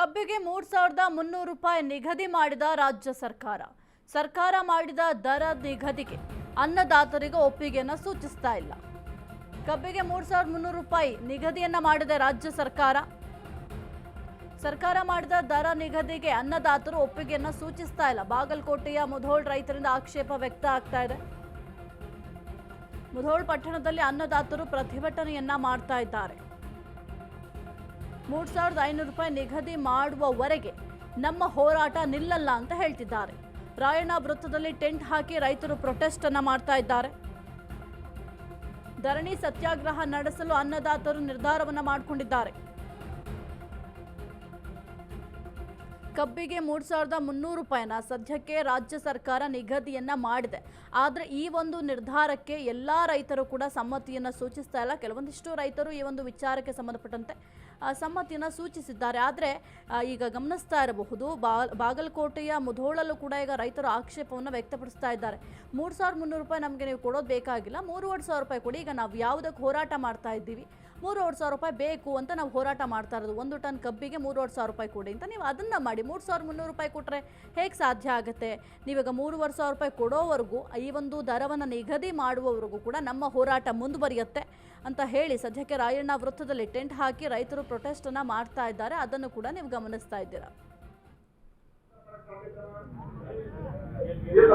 ಕಬ್ಬಿಗೆ ಮೂರ್ ಸಾವಿರದ ಮುನ್ನೂರು ರೂಪಾಯಿ ನಿಗದಿ ಮಾಡಿದ ರಾಜ್ಯ ಸರ್ಕಾರ. ಸರ್ಕಾರ ಮಾಡಿದ ದರ ನಿಗದಿಗೆ ಅನ್ನದಾತರಿಗೆ ಒಪ್ಪಿಗೆಯನ್ನು ಸೂಚಿಸ್ತಾ ಇಲ್ಲ. ಕಬ್ಬಿಗೆ ಮೂರ್ ಸಾವಿರದ ಮುನ್ನೂರು ರೂಪಾಯಿ ನಿಗದಿಯನ್ನ ಮಾಡಿದ ರಾಜ್ಯ ಸರ್ಕಾರ. ಸರ್ಕಾರ ಮಾಡಿದ ದರ ನಿಗದಿಗೆ ಅನ್ನದಾತರು ಒಪ್ಪಿಗೆಯನ್ನು ಸೂಚಿಸ್ತಾ ಇಲ್ಲ. ಬಾಗಲಕೋಟೆಯ ಮುಧೋಳ್ ರೈತರಿಂದ ಆಕ್ಷೇಪ ವ್ಯಕ್ತ ಆಗ್ತಾ ಇದೆ. ಮುಧೋಳ್ ಪಟ್ಟಣದಲ್ಲಿ ಅನ್ನದಾತರು ಪ್ರತಿಭಟನೆಯನ್ನ ಮಾಡ್ತಾ ಇದ್ದಾರೆ. ಮೂರ್ ಸಾವಿರದ ಐನೂರು ರೂಪಾಯಿ ನಿಗದಿ ಮಾಡುವವರೆಗೆ ನಮ್ಮ ಹೋರಾಟ ನಿಲ್ಲಲ್ಲ ಅಂತ ಹೇಳ್ತಿದ್ದಾರೆ. ರಾಯಣ್ಣ ವೃತ್ತದಲ್ಲಿ ಟೆಂಟ್ ಹಾಕಿ ರೈತರು ಪ್ರೊಟೆಸ್ಟ್ ಅನ್ನ ಮಾಡ್ತಾ ಇದ್ದಾರೆ. ಧರಣಿ ಸತ್ಯಾಗ್ರಹ ನಡೆಸಲು ಅನ್ನದಾತರು ನಿರ್ಧಾರವನ್ನ ಮಾಡಿಕೊಂಡಿದ್ದಾರೆ. ಕಬ್ಬಿಗೆ ಮೂರು ಸಾವಿರದ ಮುನ್ನೂರು ರೂಪಾಯಿನ ಸದ್ಯಕ್ಕೆ ರಾಜ್ಯ ಸರ್ಕಾರ ನಿಗದಿಯನ್ನ ಮಾಡಿದೆ. ಆದರೆ ಈ ಒಂದು ನಿರ್ಧಾರಕ್ಕೆ ಎಲ್ಲ ರೈತರು ಕೂಡ ಸಮ್ಮತಿಯನ್ನು ಸೂಚಿಸ್ತಾ ಇಲ್ಲ. ಕೆಲವೊಂದಿಷ್ಟು ರೈತರು ಈ ಒಂದು ವಿಚಾರಕ್ಕೆ ಸಂಬಂಧಪಟ್ಟಂತೆ ಸಮ್ಮತಿಯನ್ನ ಸೂಚಿಸಿದ್ದಾರೆ. ಆದರೆ ಈಗ ಗಮನಿಸ್ತಾ ಇರಬಹುದು ಬಾಗಲಕೋಟೆಯ ಮುಧೋಳಲ್ಲೂ ಕೂಡ ಈಗ ರೈತರು ಆಕ್ಷೇಪವನ್ನು ವ್ಯಕ್ತಪಡಿಸ್ತಾ ಇದ್ದಾರೆ. ಮೂರು ಸಾವಿರದ ಮುನ್ನೂರು ರೂಪಾಯಿ ನಮಗೆ ನೀವು ಕೊಡೋದು ಬೇಕಾಗಿಲ್ಲ. ಮೂರುವರೆ ಸಾವಿರ ರೂಪಾಯಿ ಕೊಡಿ. ಈಗ ನಾವು ಯಾವುದಕ್ಕೆ ಹೋರಾಟ ಮಾಡ್ತಾ ಇದ್ದೀವಿ? ಮೂರುವರೆ ಸಾವಿರ ರೂಪಾಯಿ ಬೇಕು ಅಂತ ನಾವು ಹೋರಾಟ ಮಾಡ್ತಾ ಇರೋದು. ಒಂದು ಟನ್ ಕಬ್ಬಿಗೆ ಮೂರುವರೆ ಸಾವಿರ ರೂಪಾಯಿ ಕೊಡಿ ಅಂತ ನೀವು ಅದನ್ನು ಮಾಡಿ ಮೂರು ಸಾವಿರದ ಮುನ್ನೂರು ರೂಪಾಯಿ ಕೊಟ್ಟರೆ ಹೇಗೆ ಸಾಧ್ಯ ಆಗುತ್ತೆ? ನೀವೀಗ ಮೂರುವರೆ ಸಾವಿರ ರೂಪಾಯಿ ಕೊಡೋವರೆಗೂ ಈ ಒಂದು ದರವನ್ನು ನಿಗದಿ ಮಾಡುವವರೆಗೂ ಕೂಡ ನಮ್ಮ ಹೋರಾಟ ಮುಂದುವರಿಯುತ್ತೆ ಅಂತ ಹೇಳಿ ಸದ್ಯಕ್ಕೆ ರಾಯಣ್ಣ ವೃತ್ತದಲ್ಲಿ ಟೆಂಟ್ ಹಾಕಿ ರೈತರು ಪ್ರೊಟೆಸ್ಟನ್ನು ಮಾಡ್ತಾ ಇದ್ದಾರೆ. ಅದನ್ನು ಕೂಡ ನೀವು ಗಮನಿಸ್ತಾ ಇದ್ದೀರಾ? ಇಲ್ಲ.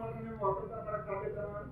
में वापस हमारा कार्य करना